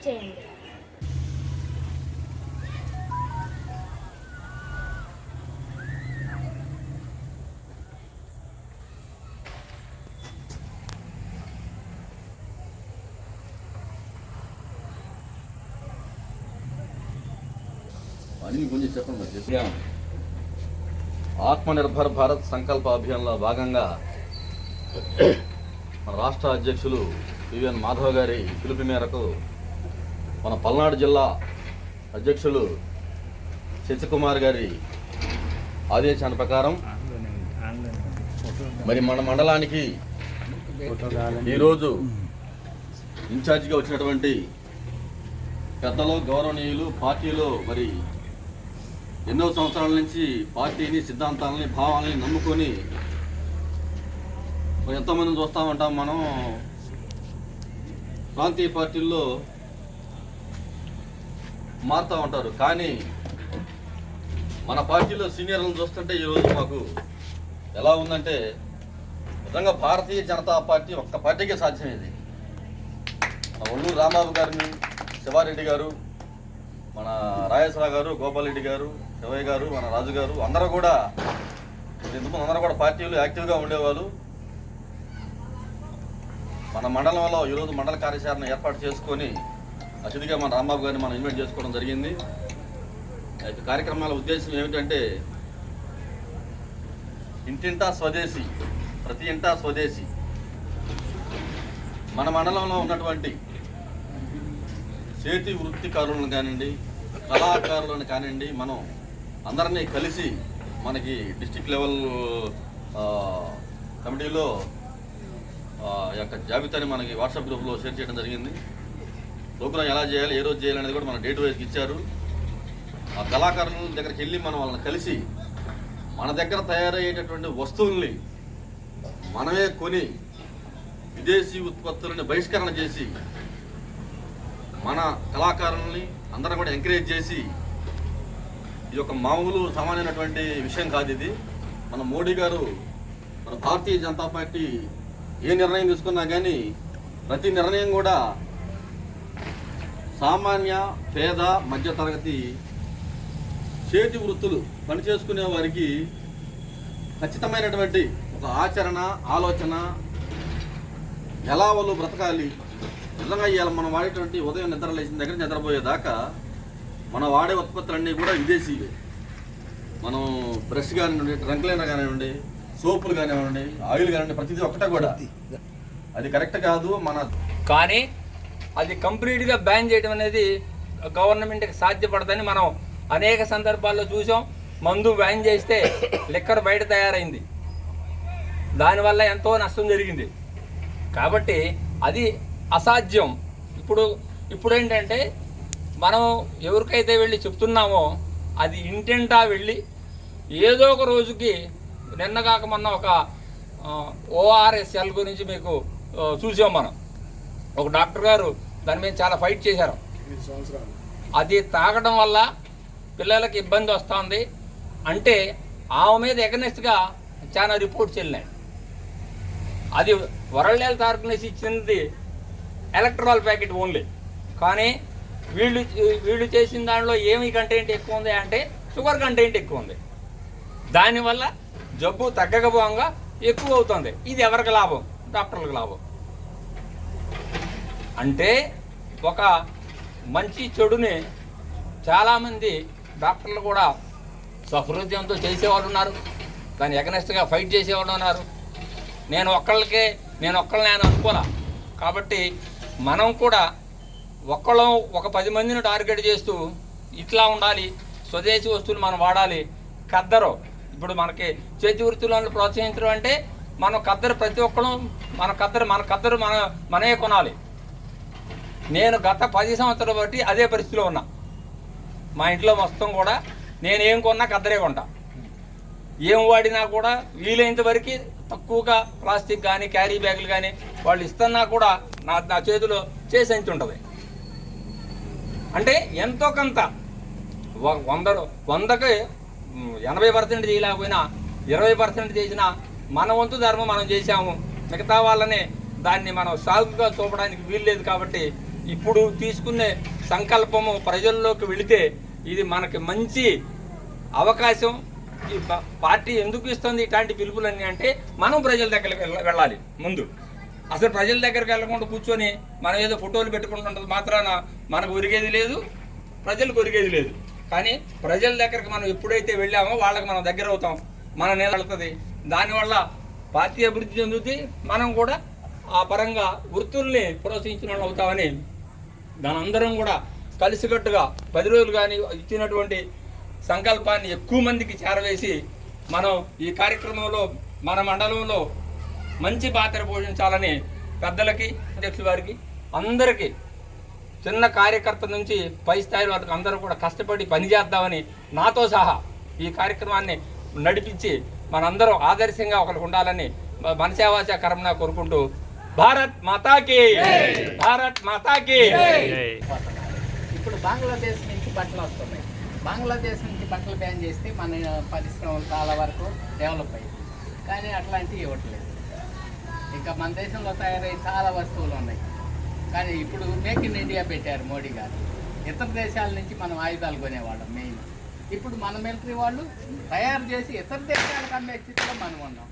Subscribe చేయండి. అని కొంచెం చెప్పండి ఆత్మనిర్భర్ భారత్ సంకల్ప అభియాన్లో భాగంగా మన రాష్ట్ర అధ్యక్షులు పివిఎన్ మాధవ్ గారి పిలుపు మేరకు మన పల్నాడు జిల్లా అధ్యక్షులు శశికుమార్ గారి ఆదేశాల ప్రకారం మరి మన మండలానికి ఈరోజు ఇన్ఛార్జిగా వచ్చినటువంటి పెద్దలు గౌరవనీయులు పార్టీలో మరి ఎన్నో సంవత్సరాల నుంచి పార్టీని సిద్ధాంతాలని భావాలని నమ్ముకొని ఎంతోమందిని చూస్తూ ఉంటాం మనం. ప్రాంతీయ పార్టీల్లో మారుతూ ఉంటారు. కానీ మన పార్టీలో సీనియర్లను చూస్తుంటే ఈరోజు మాకు ఎలా ఉందంటే నిజంగా భారతీయ జనతా పార్టీ ఒక్క పార్టీకే సాధ్యమైంది. మన ఒల్లూరు రామాబు గారిని శివారెడ్డి గారు మన రాజేశ్వరరావు గారు గోపాలరెడ్డి గారు శివయ్య గారు మన రాజు గారు అందరూ కూడా ఇంతకుముందు అందరూ కూడా పార్టీలు యాక్టివ్గా ఉండేవాళ్ళు. మన మండలంలో ఈరోజు మండల కార్యాచరణ ఏర్పాటు చేసుకొని అతిథిగా మన రాంబాబు గారిని మనం ఇన్వైట్ చేసుకోవడం జరిగింది. అయితే కార్యక్రమాల ఉద్దేశం ఏమిటంటే ఇంటింటా స్వదేశీ ప్రతి ఇంటా స్వదేశీ. మన మండలంలో ఉన్నటువంటి చేతి వృత్తికారులను కానివ్వండి కళాకారులను కానివ్వండి మనం అందరినీ కలిసి మనకి డిస్టిక్ లెవెల్ కమిటీలో యొక్క జాబితాని మనకి వాట్సాప్ గ్రూప్లో షేర్ చేయడం జరిగింది. ప్రోగ్రాం ఎలా చేయాలి ఏ రోజు చేయాలి అనేది కూడా మన డేట్ వైజ్కి ఇచ్చారు. ఆ కళాకారుల దగ్గరికి వెళ్ళి మనం వాళ్ళని కలిసి మన దగ్గర తయారయ్యేటటువంటి వస్తువుల్ని మనమే కొని విదేశీ ఉత్పత్తులని బహిష్కరణ చేసి మన కళాకారుల్ని అందరం కూడా ఎంకరేజ్ చేసి ఇది ఒక మామూలు సామాన్యమైనటువంటి విషయం కాదు ఇది. మన మోడీ గారు మన భారతీయ జనతా పార్టీ ఏ నిర్ణయం తీసుకున్నా కానీ ప్రతి నిర్ణయం కూడా సామాన్య పేద మధ్యతరగతి చేతి వృత్తులు పనిచేసుకునే వారికి ఖచ్చితమైనటువంటి ఒక ఆచరణ ఆలోచన ఎలా వాళ్ళు బ్రతకాలి నిజంగా ఇవాళ మనం వాడేటువంటి ఉదయం నిద్ర లేచిన దగ్గర నిద్రపోయేదాకా మనం వాడే ఉత్పత్తులన్నీ కూడా విదేశీవే మనం బ్రష్ కానివ్వండి ట్రంక్ లైనర్ కానివ్వండి సోపులు కానివ్వండి ఆయిల్ కానివ్వండి ప్రతిదీ ఒక్కటే కూడా. అది కరెక్ట్ కాదు మన కానీ అది కంప్లీట్గా బ్యాన్ చేయడం అనేది గవర్నమెంట్కి సాధ్యపడదని మనం అనేక సందర్భాల్లో చూసాం మందు బ్యాన్ చేస్తే లిక్కర్ బయట తయారైంది. దానివల్ల ఎంతో నష్టం జరిగింది. కాబట్టి అది అసాధ్యం. ఇప్పుడు ఇప్పుడు ఏంటంటే మనం ఎవరికైతే వెళ్ళి చెప్తున్నామో అది ఇంటింటా వెళ్ళి ఏదో ఒక రోజుకి నిన్న కాక మొన్న ఒక ఓఆర్ఎస్ఎల్ గురించి మీకు చూసాం మనం. ఒక డాక్టర్ గారు దాని మీద చాలా ఫైట్ చేశారు. అది తాగడం వల్ల పిల్లలకి ఇబ్బంది వస్తుంది. అంటే ఆమె మీద ఎగనెస్ట్గా చాలా రిపోర్ట్స్ వెళ్ళినాయి. అది వరల్డ్ హెల్త్ ఆర్గనైజేషన్ ఇచ్చినది ఎలక్ట్రాల్ ప్యాకెట్ ఓన్లీ కానీ వీళ్ళు వీళ్ళు చేసిన దానిలో ఏమి కంటెంట్ ఎక్కువ ఉంది అంటే షుగర్ కంటెంట్ ఎక్కువ ఉంది. దానివల్ల జబ్బు తగ్గకపోగా ఎక్కువ అవుతుంది. ఇది ఎవరికి లాభం? డాక్టర్లకు లాభం. అంటే ఒక మంచి చెడుని చాలామంది డాక్టర్లు కూడా సహృదయంతో చేసేవాళ్ళు ఉన్నారు. దాన్ని ఎగనెస్ట్గా ఫైట్ చేసేవాళ్ళు ఉన్నారు. నేను ఒక్కళ్ళకే నేను ఒక్కళ్ళని నేను అనుకోలే. కాబట్టి మనం కూడా ఒక్కళ్ళం ఒక పది మందిని టార్గెట్ చేస్తూ ఇట్లా ఉండాలి స్వదేశీ వస్తువులు మనం వాడాలి కద్దరు ఇప్పుడు మనకి చేతి వృత్తులను ప్రోత్సహించడం అంటే మనం కద్దరు ప్రతి ఒక్కళ్ళం మన కద్దరు మన కద్దరు మన మనమే కొనాలి. నేను గత పది సంవత్సరాలు బట్టి అదే పరిస్థితిలో ఉన్నా. మా ఇంట్లో మొత్తం కూడా నేను కొన్నా కద్దరే కొంటా. ఏం వాడినా కూడా వీలైనంత వరకు తక్కువగా ప్లాస్టిక్ కానీ క్యారీ బ్యాగులు కానీ వాళ్ళు ఇస్తున్నా కూడా నా నా చేతిలో చేసి ఉంటుంది అంటే ఎంతో కొంత వ- వంద వందకి ఎనభై పర్సెంట్ చేయలేకపోయినా ఇరవై పర్సెంట్ చేసినా మన వంతు ధర్మం మనం చేశాము. మిగతా వాళ్ళని దాన్ని మనం సాగుగా చూపడానికి వీల్లేదు కాబట్టి ఇప్పుడు తీసుకునే సంకల్పము ప్రజల్లోకి వెళితే ఇది మనకి మంచి అవకాశం. ఈ పార్టీ ఎందుకు ఇస్తుంది ఇట్లాంటి పిలుపులన్నీ అంటే మనం ప్రజల దగ్గరికి వెళ్ళాలి ముందు. అసలు ప్రజల దగ్గరికి వెళ్ళకుండా కూర్చొని మనం ఏదో ఫోటోలు పెట్టుకుంటున్నది మాత్రాన మనకు ఒరిగేది లేదు ప్రజలకు ఒరిగేది లేదు. కానీ ప్రజల దగ్గరికి మనం ఎప్పుడైతే వెళ్ళామో వాళ్ళకి మనం దగ్గర అవుతాం. మన నిలబడుతుంది దానివల్ల పార్టీ అభివృద్ధి చెందుతుంది మనం కూడా ఆ పరంగా వృత్తుల్ని ప్రోత్సహించిన వాళ్ళు అవుతామని దాని అందరం కూడా కలిసికట్టుగా పది రోజులు కానీ ఇచ్చినటువంటి సంకల్పాన్ని ఎక్కువ మందికి చేరవేసి మనం ఈ కార్యక్రమంలో మన మండలంలో మంచి పాత్ర పోషించాలని పెద్దలకి అధ్యక్షుల వారికి అందరికీ చిన్న కార్యకర్త నుంచి పై స్థాయి వారికి అందరూ కూడా కష్టపడి పనిచేద్దామని నాతో సహా ఈ కార్యక్రమాన్ని నడిపించి మనందరం ఆదర్శంగా ఒకరికి ఉండాలని మనసేవాచ మన కోరుకుంటూ భారత్ మాతాకి భారత్ మాతాకి ఇప్పుడు బంగ్లాదేశ్ నుంచి బట్టలు వస్తున్నాయి. బంగ్లాదేశ్ నుంచి బట్టలు బ్యాన్ చేస్తే మన పరిశ్రమలు చాలా వరకు డెవలప్ అయ్యింది కానీ అట్లాంటివి ఇవ్వట్లేదు. ఇంకా మన దేశంలో తయారయ్యే చాలా వస్తువులు ఉన్నాయి. కానీ ఇప్పుడు మేక్ ఇన్ ఇండియా పెట్టారు మోడీ గారు. ఇతర దేశాల నుంచి మనం ఆయుధాలు కొనేవాళ్ళం మెయిన్ ఇప్పుడు మన మిలిటరీ వాళ్ళు తయారు చేసి ఇతర దేశాలకు అమ్మే స్థితిలో మనం ఉన్నాం.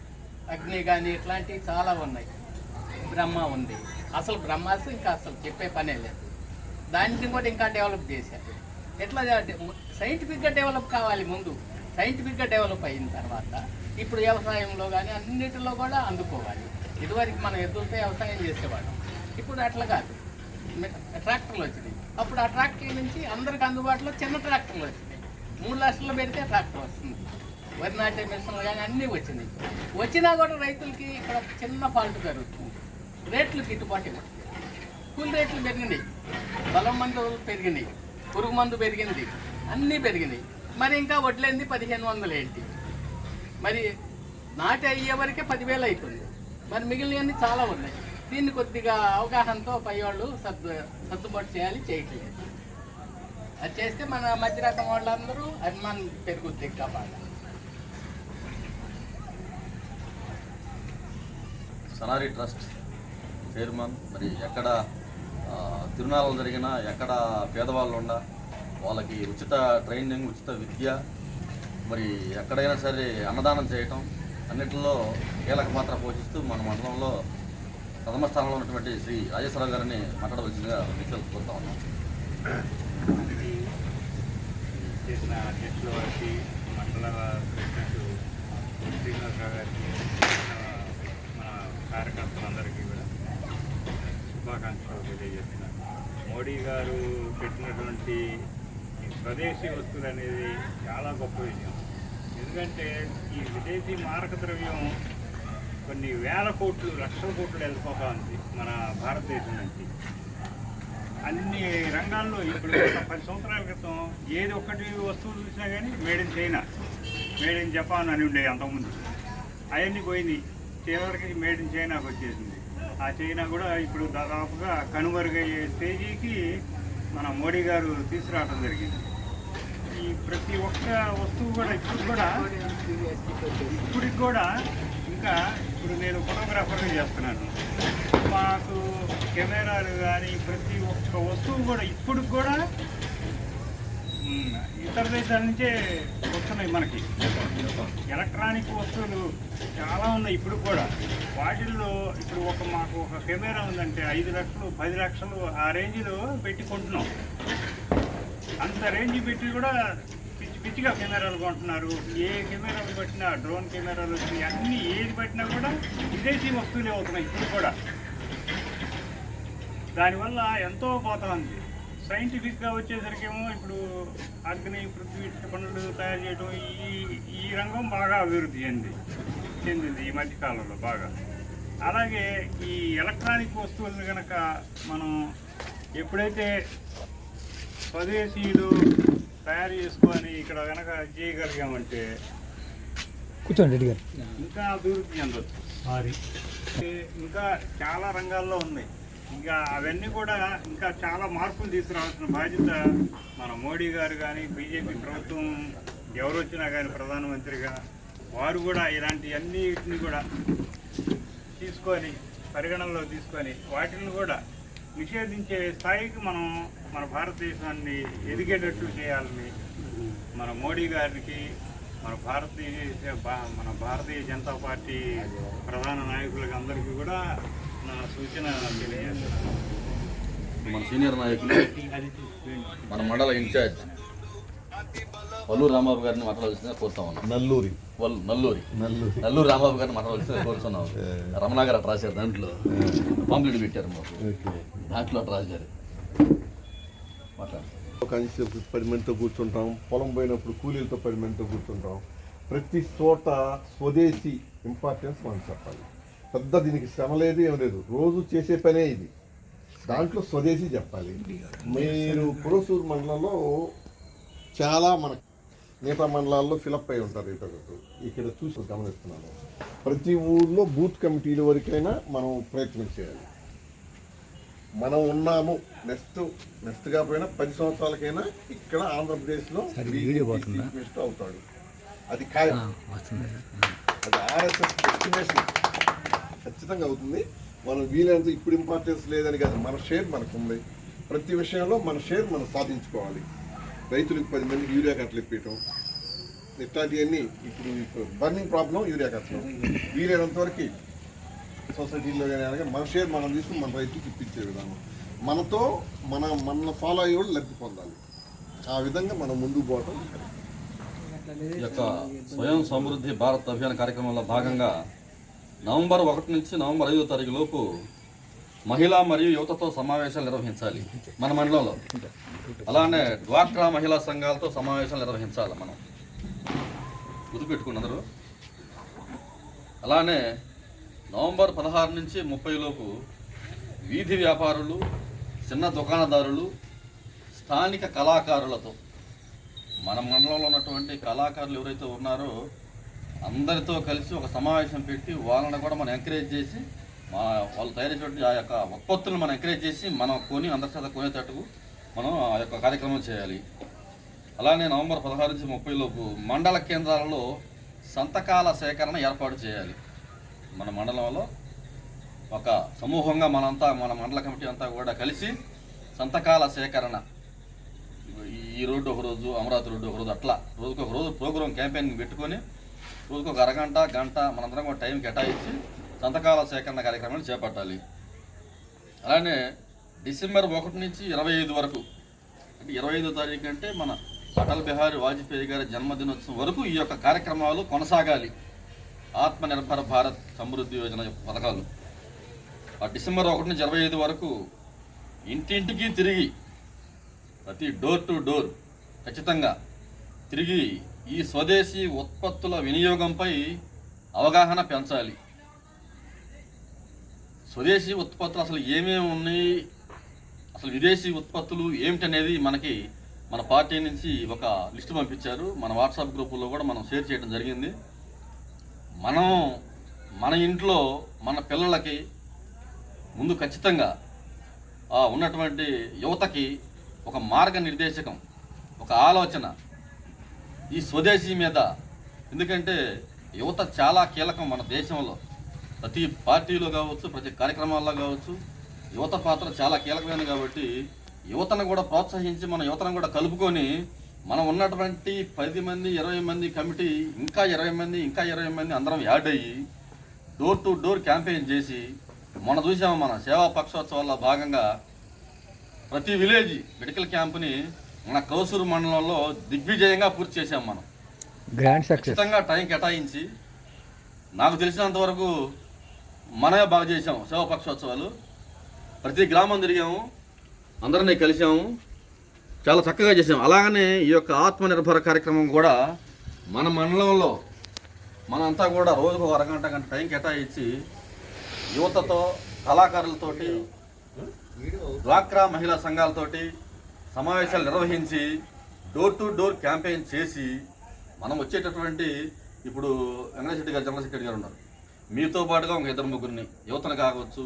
అగ్ని కానీ ఇట్లాంటివి చాలా ఉన్నాయి. బ్రహ్మ ఉంది. అసలు బ్రహ్మాస్ ఇంకా అసలు చెప్పే పనే లేదు. దాన్ని కూడా ఇంకా డెవలప్ చేశారు. ఎట్లా సైంటిఫిక్గా డెవలప్ కావాలి ముందు. సైంటిఫిక్గా డెవలప్ అయిన తర్వాత ఇప్పుడు వ్యవసాయంలో కానీ అన్నిటిలో కూడా అందుకోవాలి. ఇదివరకు మనం ఎదురుతో వ్యవసాయం చేసేవాళ్ళం. ఇప్పుడు అట్లా కాదు. ట్రాక్టర్లు వచ్చినాయి. అప్పుడు ఆ ట్రాక్టర్ నుంచి అందరికి అందుబాటులో చిన్న ట్రాక్టర్లు వచ్చినాయి. మూడు లక్షలు పెడితే ట్రాక్టర్ వస్తుంది. వరి నాటే మిషన్లు కానీ అన్నీ వచ్చినాయి. వచ్చినా కూడా రైతులకి ఇక్కడ ఒక చిన్న ఫాల్ట్ జరుగుతుంది. రేట్లు గిట్టుబాటు కూలి రేట్లు పెరిగినాయి. బలం మందులు పెరిగినాయి. పురుగు మందు పెరిగింది. అన్నీ పెరిగినాయి. మరి ఇంకా వడ్లేంది? పదిహేను వందలు ఏంటి? మరి నాటి అయ్యే వరకే పదివేలు అవుతుంది మరి మిగిలినవన్నీ చాలా ఉన్నాయి. దీన్ని కొద్దిగా అవగాహనతో పై వాళ్ళు సర్దు సర్దుబాటు చేయాలి చేయట్లేదు. అది చేస్తే మన మధ్య రకం వాళ్ళందరూ అభిమానం పెరుగుద్ది కాబట్టి సనారి ట్రస్ట్. చైర్మన్ మరి ఎక్కడ తిరునాళ్ళు జరిగినా ఎక్కడ పేదవాళ్ళు ఉన్నా వాళ్ళకి ఉచిత ట్రైనింగ్ ఉచిత విద్య మరి ఎక్కడైనా సరే అన్నదానం చేయటం అన్నిటిలో కీలక పాత్ర పోషిస్తూ మన మండలంలో ప్రథమ స్థానంలో ఉన్నటువంటి శ్రీ రాజేశ్వరరావు గారిని మాట్లాడవలసిందిగా విషయాలు కోరుతా ఉన్నాం. చేసిన అధ్యక్షుల వారికి మండల ప్రెసిడెంట్ శ్రీనివాసరావు గారికి మన కార్యకర్తలందరికీ శుభాకాంక్షలు తెలియజేస్తున్నాను. మోడీ గారు పెట్టినటువంటి ఈ స్వదేశీ వస్తువులు అనేది చాలా గొప్ప విషయం. ఎందుకంటే ఈ విదేశీ మారక ద్రవ్యం కొన్ని వేల కోట్లు లక్షల కోట్లు వెళ్ళిపోతా ఉంది మన భారతదేశం నుంచి. అన్ని రంగాల్లో ఇప్పుడు పది సంవత్సరాల క్రితం ఏది ఒక్కటి వస్తువులు చూసినా కానీ made in China made in Japan అని ఉండేవి అంతకుముందు. అవన్నీ పోయినాయి. చివరికి మేడ్ ఇన్ చైనాకు వచ్చేసింది. ఆ చైనా కూడా ఇప్పుడు దాదాపుగా కనుమరుగయ్యే స్టేజీకి మన మోడీ గారు తీసుకురావడం జరిగింది. ఈ ప్రతి ఒక్క వస్తువు కూడా ఇప్పుడు కూడా ఇప్పటికి కూడా ఇంకా ఇప్పుడు నేను ఫోటోగ్రాఫర్గా చేస్తున్నాను. మాకు కెమెరాలు కానీ ప్రతి ఒక్క వస్తువు కూడా ఇప్పుడు కూడా ఇతర దేశాల నుంచే వస్తున్నాయి మనకి. ఎలక్ట్రానిక్ వస్తువులు చాలా ఉన్నాయి ఇప్పుడు కూడా. వాటిల్లో ఇప్పుడు ఒక మాకు ఒక కెమెరా ఉందంటే ఐదు లక్షలు పది లక్షలు ఆ రేంజ్లో పెట్టి కొంటున్నాం. అంత రేంజ్ పెట్టి కూడా పిచ్చి పిచ్చిగా కెమెరాలు కొంటున్నారు. ఏ కెమెరాలు పట్టినా డ్రోన్ కెమెరాలు వచ్చినాయి ఏది పట్టినా కూడా విదేశీ వస్తువులే అవుతున్నాయి ఇప్పుడు కూడా. దానివల్ల ఎంతో పోతా ఉంది. సైంటిఫిక్గా వచ్చేసరికేమో ఇప్పుడు అగ్ని పృథ్వీ క్షిపణులు తయారు చేయడం ఈ ఈ రంగం బాగా అభివృద్ధి చెంది చెందింది ఈ మధ్య కాలంలో బాగా. అలాగే ఈ ఎలక్ట్రానిక్ వస్తువులను కనుక మనం ఎప్పుడైతే స్వదేశీయులు తయారు చేసుకొని ఇక్కడ కనుక చేయగలిగామంటే కూర్చోండి రెడ్డి గారు. ఇంకా అభివృద్ధి చెందొచ్చు. ఇంకా చాలా రంగాల్లో ఉన్నాయి. ఇంకా అవన్నీ కూడా ఇంకా చాలా మార్పులు తీసుకురావాల్సిన బాధ్యత మన మోడీ గారు కానీ బీజేపీ ప్రభుత్వం ఎవరు వచ్చినా కానీ ప్రధానమంత్రిగా వారు కూడా ఇలాంటి అన్నిటిని కూడా తీసుకొని పరిగణనలో తీసుకొని వాటిని కూడా నిషేధించే స్థాయికి మనం మన భారతదేశాన్ని ఎదిగేటట్టు చేయాలని మన మోడీ గారికి మన భారతీయ మన భారతీయ జనతా పార్టీ ప్రధాన నాయకులకి అందరికీ కూడా నా సూచన తెలియజేస్తున్నాను మన సీనియర్ నాయకులు మన మండల ఇన్ఛార్జ్ వల్లూరు రాంబాబు గారిని మాట్లాడాల్సిందిగా కోరుతా ఉన్నాం. నల్లూరి. వల్ నల్లూరి. నల్లూరి. నల్లూరు రాంబాబు గారిని మాట్లాడాల్సిందిగా కోరుతున్నాం. రమణ గారు అట్లా రాశారు దాంట్లో. పాంప్లెట్ పెట్టారు మాకు. దాంట్లో అట్లా రాశారు. మాట్లాడు ఒక అంచెపు పది మందితో కూర్చుంటాం. పొలం పోయినప్పుడు కూలీలతో పది మందితో కూర్చుంటాం. ప్రతి చోట స్వదేశీ ఇంపార్టెన్స్ మనం చెప్పాలి. పెద్ద దీనికి శ్రమ లేదు ఏం లేదు. రోజు చేసే పనే ఇది. దాంట్లో స్వదేశీ చెప్పాలి. మీరు పురసూరు మండలంలో చాలా మన మిగతా మండలాల్లో ఫిలప్ అయి ఉంటారు ఇతరులకు ఇక్కడ చూసి గమనిస్తున్నాను. ప్రతి ఊర్లో బూత్ కమిటీల వరకైనా మనం ప్రయత్నం చేయాలి. మనం ఉన్నాము నెక్స్ట్ నెక్స్ట్ కాకపోయినా పది సంవత్సరాలకైనా ఇక్కడ ఆంధ్రప్రదేశ్లో అవుతాడు. అది ఖాయం అది ఆర్ఎస్ఎస్ ఎస్టిమేషన్. ఖచ్చితంగా అవుతుంది. మనం వీలైనంత ఇప్పుడు ఇంపార్టెన్స్ లేదని కాదు మన షేర్ మనకు ఉంది ప్రతి విషయంలో మన షేర్ మనం సాధించుకోవాలి. రైతులకు పది మందికి యూరియా కట్టలు ఇప్పించడం ఇట్లాంటివన్నీ ఇప్పుడు ఇప్పుడు బర్నింగ్ ప్రాబ్లం యూరియా కట్టడం. వీలైనంత వరకు సొసైటీలో కానీ అనగా మన షేర్ మనం తీసుకుని మన రైతుకి ఇప్పించే విధానం. మనతో మన మన ఫాలో అయ్యే వాళ్ళు లబ్ధి పొందాలి. ఆ విధంగా మనం ముందుకు పోవటం ఈ యొక్క స్వయం సమృద్ధి భారత్ అభియాన్ కార్యక్రమంలో భాగంగా నవంబర్ ఒకటి నుంచి నవంబర్ ఐదో తారీఖు లోపు మహిళా మరియు యువతతో సమావేశాలు నిర్వహించాలి మన మండలంలో. అలానే డ్వాక్రా మహిళా సంఘాలతో సమావేశాలు నిర్వహించాలి మనం. గుర్తుపెట్టుకున్నారు? అలానే నవంబర్ పదహారు నుంచి ముప్పై లోపు వీధి వ్యాపారులు చిన్న దుకాణదారులు స్థానిక కళాకారులతో మన మండలంలో ఉన్నటువంటి కళాకారులు ఎవరైతే ఉన్నారో అందరితో కలిసి ఒక సమావేశం పెట్టి వాళ్ళని కూడా మనం ఎంకరేజ్ చేసి మా వాళ్ళు తయారు ఆ యొక్క ఉత్పత్తులను మనం ఎంకరేజ్ చేసి మనం కొని అందరి చేత కొనేటట్టుకు మనం ఆ యొక్క కార్యక్రమం చేయాలి. అలానే నవంబర్ పదహారు నుంచి ముప్పైలోపు మండల కేంద్రాలలో సంతకాల సేకరణ ఏర్పాటు చేయాలి. మన మండలంలో ఒక సమూహంగా మనంతా మన మండల కమిటీ అంతా కూడా కలిసి సంతకాల సేకరణ. ఈ రోడ్డు ఒక రోజు అమరావతి రోడ్డు ఒక రోజు అట్లా రోజుకొక రోజు ప్రోగ్రామ్ క్యాంపెయిన్ పెట్టుకొని రోజుకు ఒక అరగంట గంట మనందరం కూడా టైం కేటాయించి సంతకాల సేకరణ కార్యక్రమాన్ని చేపట్టాలి. అలానే డిసెంబర్ ఒకటి నుంచి ఇరవై ఐదు వరకు అంటే ఇరవై ఐదో తారీఖు అంటే మన అటల్ బిహారీ వాజ్పేయి గారి జన్మదినోత్సవం వరకు ఈ యొక్క కార్యక్రమాలు కొనసాగాలి. ఆత్మనిర్భర భారత్ సమృద్ధి యోజన పథకాలు. ఆ డిసెంబర్ ఒకటి నుంచి ఇరవై ఐదు వరకు ఇంటింటికి తిరిగి ప్రతి డోర్ టు డోర్ ఖచ్చితంగా తిరిగి ఈ స్వదేశీ ఉత్పత్తుల వినియోగంపై అవగాహన పెంచాలి. స్వదేశీ ఉత్పత్తులు అసలు ఏమేమి ఉన్నాయి? అసలు విదేశీ ఉత్పత్తులు ఏమిటనేది మనకి మన పార్టీ నుంచి ఒక లిస్టు పంపించారు. మన వాట్సాప్ గ్రూపుల్లో కూడా మనం షేర్ చేయడం జరిగింది. మనం మన ఇంట్లో మన పిల్లలకి ముందు ఖచ్చితంగా ఉన్నటువంటి యువతకి ఒక మార్గనిర్దేశకం ఒక ఆలోచన ఈ స్వదేశీ మీద. ఎందుకంటే యువత చాలా కీలకం మన దేశంలో. ప్రతి పార్టీలో కావచ్చు ప్రతి కార్యక్రమాల్లో కావచ్చు యువత పాత్ర చాలా కీలకమైనది కాబట్టి యువతను కూడా ప్రోత్సహించి మన యువతను కూడా కలుపుకొని మనం ఉన్నటువంటి పది మంది ఇరవై మంది కమిటీ ఇంకా ఇరవై మంది ఇంకా ఇరవై మంది అందరం యాడ్ అయ్యి డోర్ టు డోర్ క్యాంపెయిన్ చేసి మొన్న చూసాము మన సేవా పక్షోత్సవాల్లో భాగంగా ప్రతి విలేజ్ మెడికల్ క్యాంప్ని మన కౌసూరు మండలంలో దిగ్విజయంగా పూర్తి చేశాం మనం. గ్రాండ్ సక్సెస్ ఖచ్చితంగా టైం కేటాయించి నాకు తెలిసినంత వరకు మనమే బాగా చేసాం సేవా పక్షోత్సవాలు. ప్రతి గ్రామం తిరిగాము అందరినీ కలిసాము చాలా చక్కగా చేసాం అలాగనే ఈ యొక్క ఆత్మనిర్భర కార్యక్రమం కూడా మన మండలంలో మనంతా కూడా రోజుకు ఒక అరగంట గంట టైం కేటాయించి యువతతో కళాకారులతోటి డ్వాక్రా మహిళా సంఘాలతోటి సమావేశాలు నిర్వహించి డోర్ టు డోర్ క్యాంపెయిన్ చేసి మనం వచ్చేటటువంటి ఇప్పుడు వెంకటశెట్టి గారు జనరల్ సెక్రటరీ గారు ఉన్నారు. మీతో పాటుగా ఒక ఇద్దరు ముగ్గురిని యువతను కావచ్చు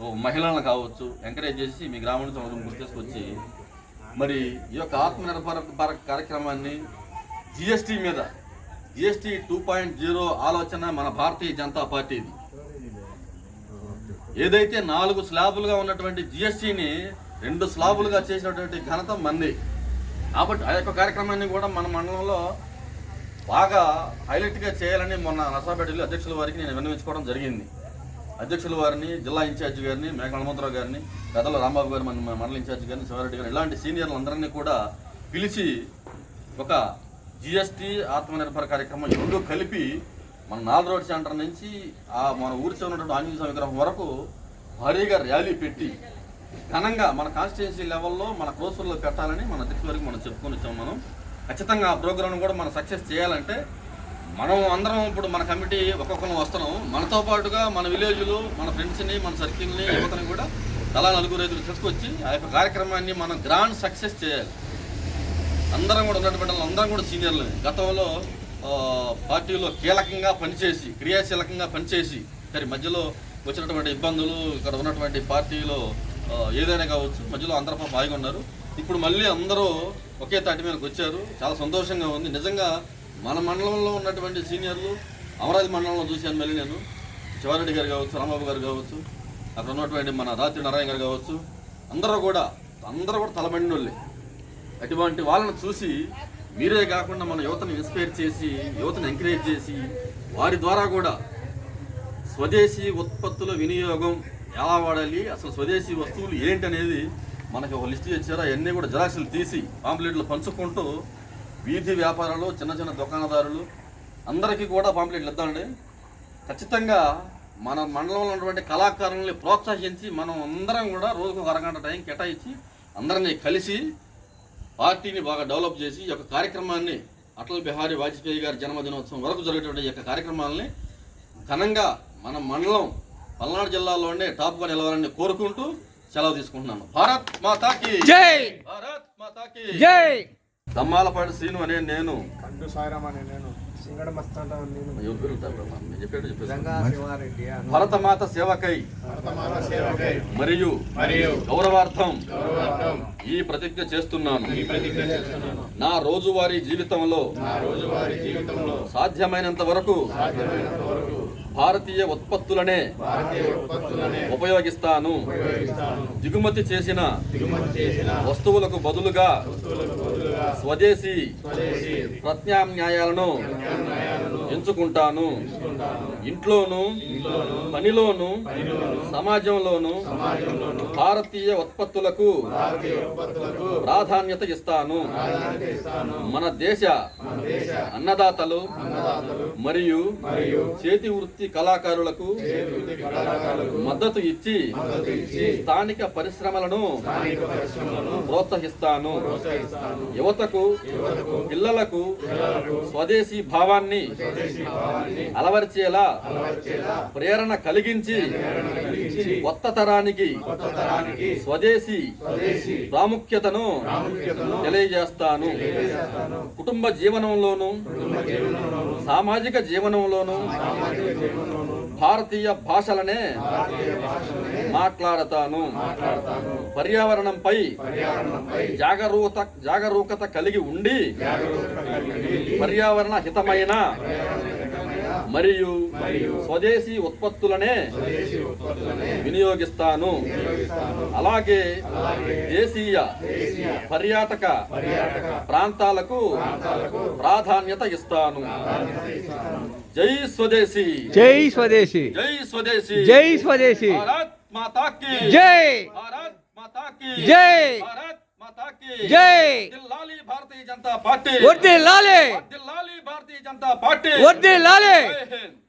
ఓ మహిళలను కావచ్చు ఎంకరేజ్ చేసి మీ గ్రామం నుంచి ఒక ముగ్గురు తీసుకొచ్చి మరి ఈ యొక్క ఆత్మనిర్భర భారత్ కార్యక్రమాన్ని జిఎస్టీ మీద జిఎస్టీ టూ పాయింట్ జీరో ఆలోచన మన భారతీయ జనతా పార్టీది. ఏదైతే నాలుగు స్లాబులుగా ఉన్నటువంటి జిఎస్టీని రెండు స్లాబులుగా చేసినటువంటి ఘనత మంది. కాబట్టి ఆ యొక్క కార్యక్రమాన్ని కూడా మన మండలంలో బాగా హైలైట్గా చేయాలని మొన్న నర్సాపేటలో అధ్యక్షుల వారికి నేను విన్నవించుకోవడం జరిగింది. అధ్యక్షుల వారిని జిల్లా ఇన్ఛార్జ్ గారిని మేఘ హనుమంతరావు గారిని పెద్దల రాంబాబు గారు మన మండల ఇన్ఛార్జ్ గారిని శివారెడ్డి గారిని ఇలాంటి సీనియర్లందరినీ కూడా పిలిచి ఒక జిఎస్టీ ఆత్మనిర్భర కార్యక్రమం ఈ రెండు కలిపి మన నాలుగు రోడ్ సెంటర్ నుంచి ఆ మన ఊరి చివర ఉన్నటువంటి ఆంజనేయ విగ్రహం వరకు భారీగా ర్యాలీ పెట్టి ఘనంగా మన కాన్స్టిట్యున్సీ లెవెల్లో మన క్రోసూర్లో పెట్టాలని మన అధ్యక్షుల వరకు మనం చెప్పుకొని వచ్చాం మనం. ఖచ్చితంగా ఆ ప్రోగ్రామ్ కూడా మనం సక్సెస్ చేయాలంటే మనం అందరం ఇప్పుడు మన కమిటీ ఒక్కొక్కరు వస్తున్నాం. మనతో పాటుగా మన విలేజ్లు మన ఫ్రెండ్స్ని మన సర్కిల్ని యువతని కూడా తలా నలుగురు ఐదుగురు తీసుకొచ్చి ఆ యొక్క కార్యక్రమాన్ని మనం గ్రాండ్ సక్సెస్ చేయాలి. అందరం కూడా ఉన్నటువంటి అందరం కూడా సీనియర్లు గతంలో పార్టీలో కీలకంగా పనిచేసి క్రియాశీలకంగా పనిచేసి సరే మధ్యలో వచ్చినటువంటి ఇబ్బందులు ఇక్కడ ఉన్నటువంటి పార్టీలో ఏదైనా కావచ్చు. మధ్యలో అందరూ పాపం హాయిగా ఉన్నారు. ఇప్పుడు మళ్ళీ అందరూ ఒకే తాటి మీదకి వచ్చారు. చాలా సంతోషంగా ఉంది. నిజంగా మన మండలంలో ఉన్నటువంటి సీనియర్లు అమరావతి మండలంలో చూశాను మళ్ళీ నేను. శివారెడ్డి గారు కావచ్చు రామబాబు గారు కావచ్చు అక్కడ ఉన్నటువంటి మన రాత్రి నారాయణ గారు కావచ్చు అందరూ కూడా అందరూ కూడా తలబండి వాళ్ళే అటువంటి వాళ్ళని చూసి మీరే కాకుండా మన యువతను ఇన్స్పైర్ చేసి యువతను ఎంకరేజ్ చేసి వారి ద్వారా కూడా స్వదేశీ ఉత్పత్తుల వినియోగం ఎలా వాడాలి అసలు స్వదేశీ వస్తువులు ఏంటి అనేది మనకి ఒక లిస్ట్ ఇచ్చారు. అవన్నీ కూడా జిరాక్సులు తీసి పాంప్లెట్లు పంచుకుంటూ వీధి వ్యాపారాలు చిన్న చిన్న దుకాణదారులు అందరికీ కూడా పాంప్లెట్లు ఇద్దామండి. ఖచ్చితంగా మన మండలంలో ఉన్నటువంటి కళాకారుల్ని ప్రోత్సహించి మనం అందరం కూడా రోజుకు ఒక అరగంట టైం కేటాయించి అందరినీ కలిసి పార్టీని బాగా డెవలప్ చేసి ఈ యొక్క కార్యక్రమాన్ని అటల్ బిహారీ వాజ్పేయి గారి జన్మదినోత్సవం వరకు జరిగేటువంటి ఈ యొక్క కార్యక్రమాలని ఘనంగా మన మండలం పల్నాడు జిల్లాలోనే టాప్గా నిలవాలని కోరుకుంటూ సెలవు తీసుకుంటున్నాను. భారత్ మాతాకి జై! భారత్ మాతాకి జై! దమ్మాలపాటి శ్రీను అనే నేను. కండు సాయిరామ్ అనే నేను. భరతమాత సేవకై. మరియు మరియు గౌరవార్థం. ఈ ప్రతిజ్ఞ చేస్తున్నాను. ఈ ప్రతిజ్ఞ చేస్తున్నాను. నా రోజువారీ జీవితంలో నా రోజువారీ జీవితంలో సాధ్యమైనంత వరకు సాధ్యమైనంత వరకు భారతీయ ఉత్పత్తులనే ఉపయోగిస్తాను. దిగుమతి చేసిన వస్తువులకు బదులుగా స్వదేశీ ప్రత్యామ్నాయాలను ఎంచుకుంటాను. ఇంట్లోను పనిలోను సమాజంలోను భారతీయ ఉత్పత్తులకు ప్రాధాన్యత ఇస్తాను. మన దేశ అన్నదాతలు మరియు చేతి వృత్తి కళాకారులకు మద్దతు ఇచ్చి స్థానిక పరిశ్రమలను ప్రోత్సహిస్తాను. ప్రోత్సహిస్తాను. యువతకు పిల్లలకు స్వదేశీ భావాన్ని అలవర్చేలా ప్రేరణ కలిగించి కొత్త తరానికి స్వదేశీ ప్రాముఖ్యతను తెలియజేస్తాను. కుటుంబ జీవనంలోను సామాజిక జీవనంలోను భారతీయ భాషలనే మాట్లాడతాను. మాట్లాడతాను. పర్యావరణంపై పర్యావరణంపై జాగరూకత జాగరూకత కలిగి ఉండి జాగరూకత కలిగి పర్యావరణ హితమైన మరియు స్వదేశీ ఉత్పత్తులనే స్వదేశీ ఉత్పత్తులనే వినియోగిస్తాను. అలాగే అలాగే దేశీయ దేశీయ పర్యాటక పర్యాటక ప్రాంతాలకు ప్రాంతాలకు ప్రాధాన్యత ఇస్తాను. ప్రాధాన్యత ఇస్తాను. జై స్వదేశీ. జై స్వదేశీ. జై స్వదేశీ. జై స్వదేశీ. భారత్ माता की। जय। भारत माता की। जय। भारत माता की। जय। दिल्ली भारतीय जनता पार्टी। वर्दी लाले। दिल्ली भारतीय जनता पार्टी। वर्दी लाले।